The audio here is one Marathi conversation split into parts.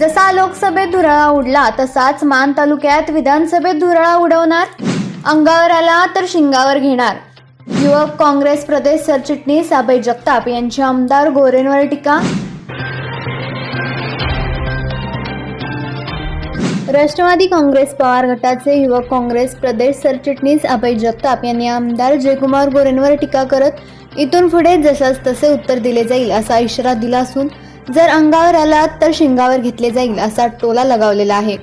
जसा लोकसभेत धुराळा उडला तसाच मान तालुक्यात विधानसभेत धुराळा उडवणार अंगावर आला तर शिंगावर घेणार. युवक काँग्रेस प्रदेश सरचिटणीस अभय जगताप यांची आमदार गोरेंवर टीका. राष्ट्रवादी काँग्रेस पवार गटाचे युवक काँग्रेस प्रदेश सरचिटणीस अभय जगताप यांनी आमदार जयकुमार गोरेंवर टीका करत इथून पुढे जसाच तसे उत्तर दिले जाईल असा इशारा दिला असून जर अंगावर आलात तर शिंगावर घेतले जाईल असा टोला लगावलेला आहे.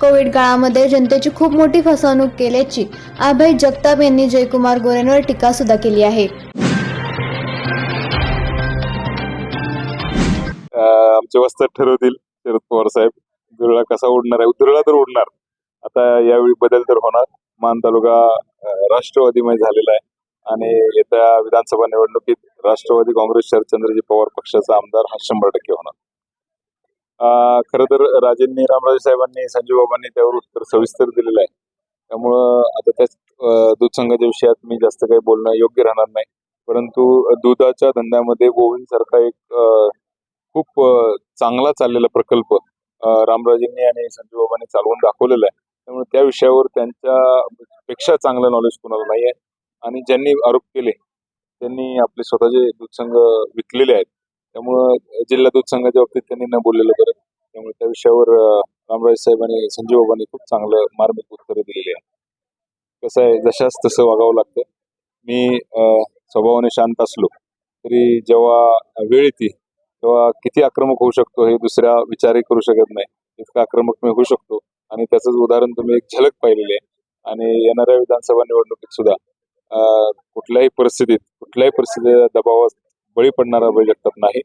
कोविड काळामध्ये जनतेची खूप मोठी फसवणूक केल्याची अभय जगताप यांनी जयकुमार गोरेंवर टीका सुद्धा केली आहे. आमचे वस्तात ठरवतील शरद पवार साहेब. दुरळा कसा उडणार आहे? दुरळा तर उडणार. आता यावेळी बदल तर होणार. मान तालुका राष्ट्रवादीमध्ये झालेला आहे. आणि येत्या विधानसभा निवडणुकीत राष्ट्रवादी काँग्रेस शरदचंद्रजी पवार पक्षाचा आमदार हा शंभर टक्के होणार. खर तर राजेंनी रामराजे साहेबांनी संजीव बाबांनी त्यावर उत्तर सविस्तर दिलेलं आहे. त्यामुळं आता त्याच दूधसंघाच्या दूध संघाच्या विषयात मी जास्त काही बोलणं योग्य राहणार नाही. परंतु दुधाच्या धंद्यामध्ये गोविंद सारखा एक खूप चांगला चाललेला प्रकल्प रामराजेंनी आणि संजू बाबांनी चालवून दाखवलेला आहे. त्यामुळे त्या विषयावर त्यांच्या पेक्षा चांगलं नॉलेज कोणाला नाही आहे आणि ज्यांनी आरोप केले त्यांनी आपले स्वतःचे दूध संघ विकलेले आहेत. त्यामुळं जिल्हा दूध संघाच्या बाबतीत त्यांनी न बोललेलं बरं. त्यामुळे त्या विषयावर अ, रामराजे साहेब आणि संजीव बाबांनी खूप चांगलं मार्मिक उत्तरं दिलेली आहे कसं आहे जशाच तसं वागावं लागतं. मी स्वभावाने शांत असलो तरी जेव्हा वेळ येते तेव्हा किती आक्रमक होऊ शकतो हे दुसऱ्या विचारही करू शकत नाही. इतका आक्रमक मी होऊ शकतो. आणि त्याचंच उदाहरण तुम्ही एक झलक पाहिलेली आहे. आणि येणाऱ्या विधानसभा निवडणुकीत सुद्धा कुठल्याही परिस्थितीत कुठल्याही परिस्थितीच्या दबावात बळी पडणारा अभय जगताप नाही.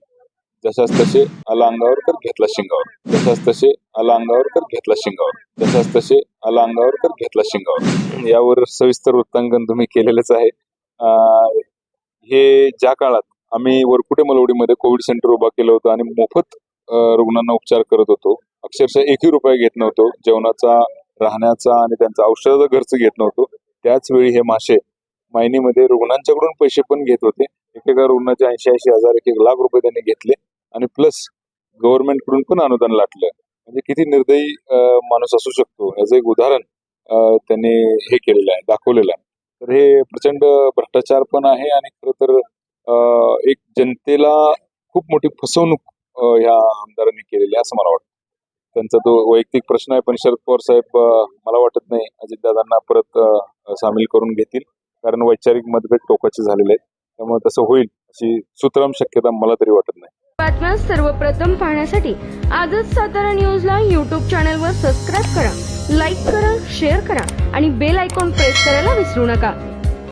जशाच तसे आला अंगावर तर घेतला शिंगावर. जशाच तसे आला अंगावर तर घेतला शिंगावर. जशाच तसे आला अंगावर तर घेतला शिंगावर. यावर सविस्तर वृत्तांकन तुम्ही केलेलंच आहे. हे ज्या काळात आम्ही वरकुटे मलवडीमध्ये कोविड सेंटर उभा केलं होतं आणि मोफत रुग्णांना उपचार करत होतो अक्षरशः एकही रुपया घेत नव्हतो जेवणाचा राहण्याचा आणि त्यांचा औषधाचा खर्च घेत नव्हतो त्याच वेळी हे मासे मायनीमध्ये रुग्णांच्याकडून पैसे पण घेत होते. एकेका रुग्णाचे ऐंशी ऐंशी हजार एक एक लाख रुपये त्यांनी घेतले आणि प्लस गव्हर्नमेंटकडून पण अनुदान लाटलं. म्हणजे किती निर्दयी अ, माणूस असू शकतो याचं एक उदाहरण त्यांनी हे केलेलं आहे दाखवलेलं आहे. तर हे प्रचंड भ्रष्टाचार पण आहे आणि खरं तर एक जनतेला खूप मोठी फसवणूक ह्या आमदारांनी केलेली आहे असं मला वाटतं. त्यांचा तो वैयक्तिक प्रश्न आहे पण शरद पवार साहेब मला वाटत नाही अजितदादांना परत सामील करून घेतील. कारण वैचारिक मतभेद टोकाचे झालेले आहेत. त्यामुळे तसं होईल अशी सुतराम शक्यता मला तरी वाटत नाही. बातम्या सर्वप्रथम पाहण्यासाठी आजच सातारा न्यूजला यूट्यूब चॅनलवर सबस्क्राईब करा लाईक करा शेअर करा आणि बेल आयकॉन प्रेस करायला विसरू नका.